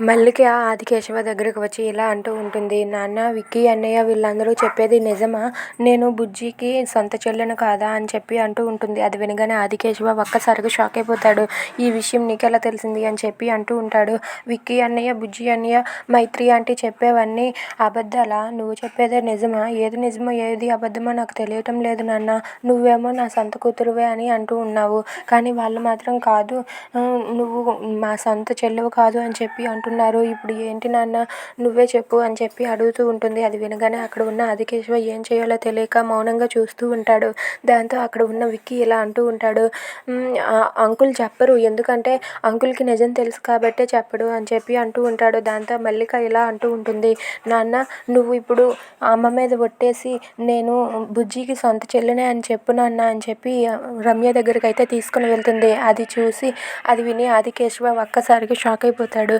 మల్లిక ఆదికేశవ దగ్గరకు వచ్చి ఇలా అంటూ ఉంటుంది నాన్న విక్కీ అన్నయ్య వీళ్ళందరూ చెప్పేది నిజమా? నేను బుజ్జికి సొంత చెల్లెను కాదా? అని చెప్పి అంటూ ఉంటుంది. అది వినగానే ఆదికేశవ ఒక్కసారిగా షాక్ అయిపోతాడు. ఈ విషయం నీకెలా తెలిసింది? అని చెప్పి అంటూ ఉంటాడు. విక్కీ అన్నయ్య బుజ్జి అన్నయ్య మైత్రి ఆంటీ చెప్పేవన్నీ అబద్ధాలా? నువ్వు చెప్పేదే నిజమా? ఏది నిజమో ఏది అబద్ధమో నాకు తెలియటం లేదు నాన్న. నువ్వేమో నా సొంత కూతురువే అని అంటూ ఉన్నావు. కానీ వాళ్ళు మాత్రం కాదు. నువ్వు మా సొంత చెల్లెవు కాదు అని చెప్పి అంటూ అంటున్నారు ఇప్పుడు ఏంటి నాన్న? నువ్వే చెప్పు అని చెప్పి అడుగుతూ ఉంటుంది. అది వినగానే అక్కడ ఉన్న ఆదికేశవ ఏం చేయాలో తెలియక మౌనంగా చూస్తూ ఉంటాడు. దాంతో అక్కడ ఉన్న విక్కీ ఇలా అంటూ ఉంటాడు. అంకుల్ చెప్పరు. ఎందుకంటే అంకుల్కి నిజం తెలుసు కాబట్టే చెప్పడు అని చెప్పి అంటూ ఉంటాడు. దాంతో మల్లిక ఇలా అంటూ ఉంటుంది. నాన్న నువ్వు ఇప్పుడు అమ్మ మీద ఒట్టేసి నేను బుజ్జికి సొంత చెల్లెనే అని చెప్పు నాన్న అని చెప్పి రమ్య దగ్గరికి అయితే తీసుకుని వెళ్తుంది. అది చూసి అది విని ఆదికేశవ ఒక్కసారిగా షాక్ అయిపోతాడు.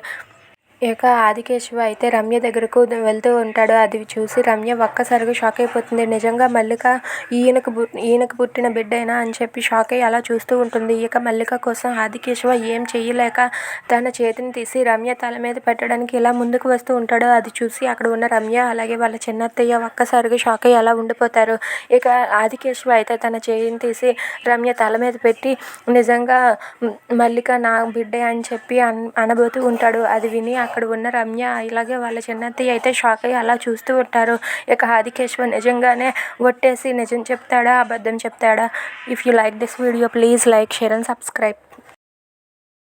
ఇక ఆదికేశవ అయితే రమ్య దగ్గరకు వెళ్తూ ఉంటాడు. అది చూసి రమ్య ఒక్కసారిగా షాక్ అయిపోతుంది. నిజంగా మల్లిక ఈయనకు ఈయనకు పుట్టిన బిడ్డేనా అని చెప్పి షాక్ అయ్యి అలా చూస్తూ ఉంటుంది. ఇక మల్లిక కోసం ఆదికేశవ ఏం చేయలేక తన చేతిని తీసి రమ్య తల మీద పెట్టడానికి ఇలా ముందుకు వస్తూ ఉంటాడు. అది చూసి అక్కడ ఉన్న రమ్య అలాగే వాళ్ళ చిన్నత్తయ్య ఒక్కసారిగా షాక్ అయ్యి అలా ఉండిపోతారు. ఇక ఆదికేశవ అయితే తన చేయిని తీసి రమ్య తల మీద పెట్టి నిజంగా మల్లిక నా బిడ్డే అని చెప్పి అన్ అనబోతూ ఉంటాడు. అది విని అక్కడ అక్కడ ఉన్న రమ్య ఇలాగే వాళ్ళ చిన్నత్తయ్య అయితే షాక్ అయ్యి అలా చూస్తూ ఉంటారు. ఇక ఆదికేశ్వర్ నిజంగానే కొట్టేసి నిజం చెప్తాడా అబద్ధం చెప్తాడా? If you like this video please like share and subscribe